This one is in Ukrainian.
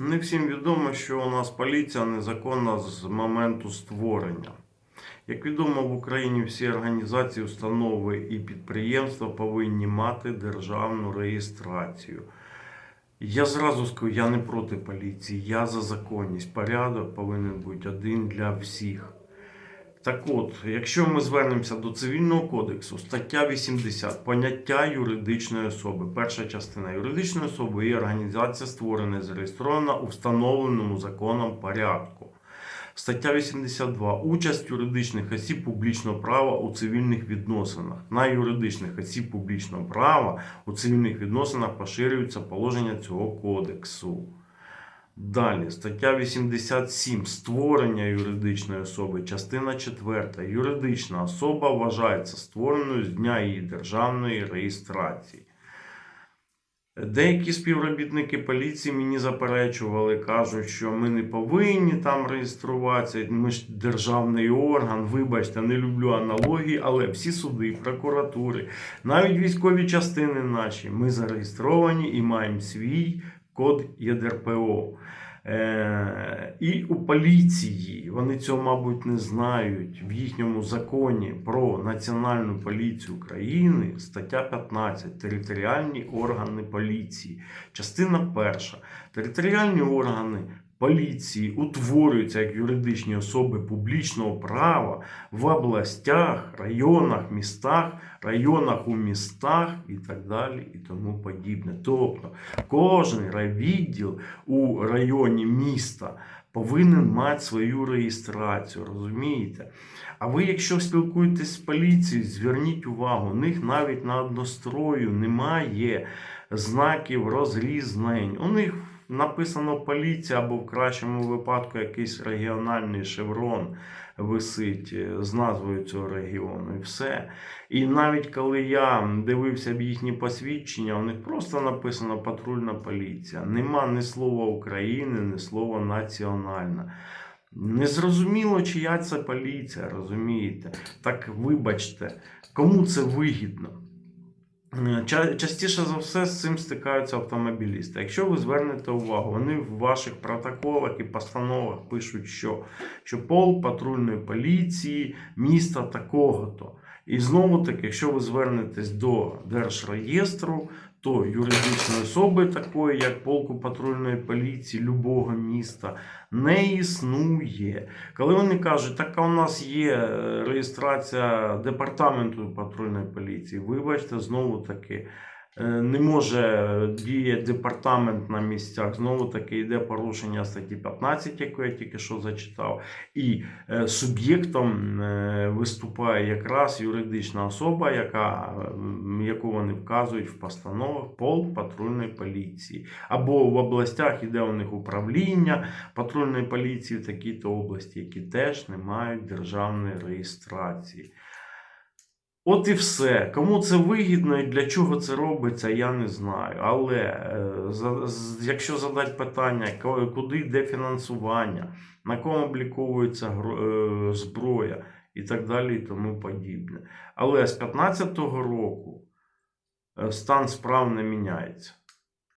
Не всім відомо, що у нас поліція незаконна з моменту створення. Як відомо, в Україні всі організації, установи і підприємства повинні мати державну реєстрацію. Я зразу скажу, я не проти поліції, я за законність. Порядок повинен бути один для всіх. Так от, якщо ми звернемося до цивільного кодексу, стаття 80, поняття юридичної особи. Перша частина юридичної особи є організація, створена і зареєстрована у встановленому законом порядку. Стаття 82. Участь юридичних осіб публічного права у цивільних відносинах. На юридичних осіб публічного права у цивільних відносинах поширюються положення цього кодексу. Далі, стаття 87. Створення юридичної особи. Частина 4. Юридична особа вважається створеною з дня її державної реєстрації. Деякі співробітники поліції мені заперечували, кажуть, що ми не повинні там реєструватися. Ми ж державний орган. Вибачте, не люблю аналогії, але всі суди, прокуратури, навіть військові частини наші, ми зареєстровані і маємо свій код ЄДРПО. Е, і у поліції вони цього, мабуть, не знають. В їхньому законі про Національну поліцію України стаття 15 Територіальні органи поліції. Частина перша. Територіальні органи поліції утворюються як юридичні особи публічного права в областях, районах, містах, районах у містах і так далі, і тому подібне. Тобто кожен райвідділ у районі міста повинен мати свою реєстрацію, розумієте? А ви, якщо спілкуєтесь з поліцією, зверніть увагу, у них навіть на однострою немає знаків розрізнень. У них написано поліція або в кращому випадку якийсь регіональний шеврон висить е, з назвою цього регіону і все. І навіть коли я дивився б їхні посвідчення, у них просто написано патрульна поліція. Нема ні слова України, ні слова національна. Незрозуміло, чия це поліція, розумієте? Так вибачте, кому це вигідно? Ча- Частіше за все з цим стикаються автомобілісти. Якщо ви звернете увагу, вони в ваших протоколах і постановах пишуть, що, що пол патрульної поліції міста такого-то. І знову таки, якщо ви звернетесь до Держреєстру, то юридичної особи, такої як полку патрульної поліції любого міста, не існує. Коли вони кажуть, так у нас є е, реєстрація департаменту патрульної поліції, вибачте, знову таки. Е, Не може діяти департамент на місцях. Знову таки йде порушення статті 15, яку я тільки що зачитав. І е, суб'єктом е, виступає якраз юридична особа, яка, яку вони вказують в постановах пол патрульної поліції. Або в областях іде у них управління патрульної поліції в такій-то області, які теж не мають державної реєстрації. От і все. Кому це вигідно і для чого це робиться, я не знаю. Але е, якщо задати питання, куди йде фінансування, на кому обліковується е, зброя і так далі, і тому подібне. Але з 2015 року е, стан справ не міняється.